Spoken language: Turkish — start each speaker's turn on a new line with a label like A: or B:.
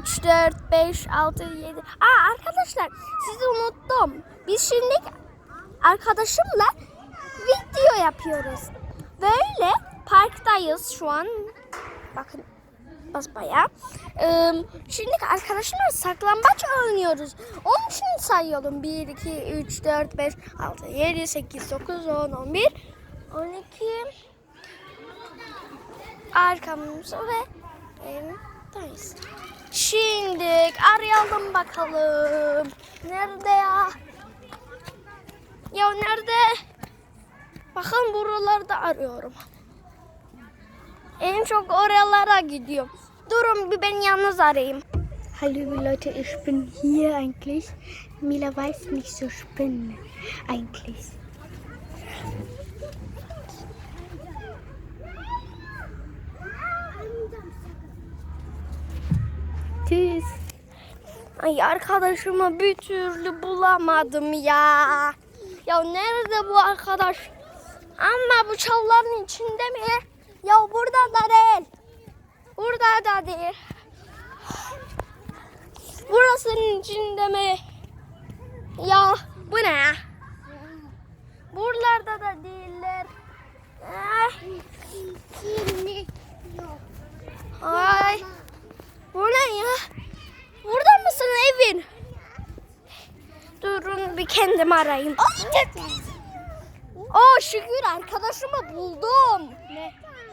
A: 3, 4, 5, 6, 7. Aa arkadaşlar sizi unuttum. Biz şimdi arkadaşımla video yapıyoruz. Böyle parktayız şu an. Bakın basbaya. Ee, şimdi arkadaşımla saklambaç oynuyoruz. Onun için sayıyorum. 1, 2, 3, 4, 5, 6, 7, 8, 9, 10, 11, 12. Arkamızda ve evdeyiz. Şimdi arayalım bakalım. Nerede ya? Ya nerede? Bakın buralarda arıyorum. En çok oralara gidiyorum. Durun bir ben yalnız arayayım.
B: Hallo Leute, ich bin hier eigentlich. Mila weiß nicht so spinne eigentlich. Tschüss.
A: Ay arkadaşımı bir türlü bulamadım ya. Ya nerede bu arkadaş? Ama bu çalların içinde mi? Ya burada da değil. Burada da değil. Burasının içinde mi? Ya bu ne? Buralarda da değiller. Ah, Ay. Bu ne ya? Burada mısın evin? Durun bir kendim arayayım. Oo şükür arkadaşımı buldum.
B: Ne?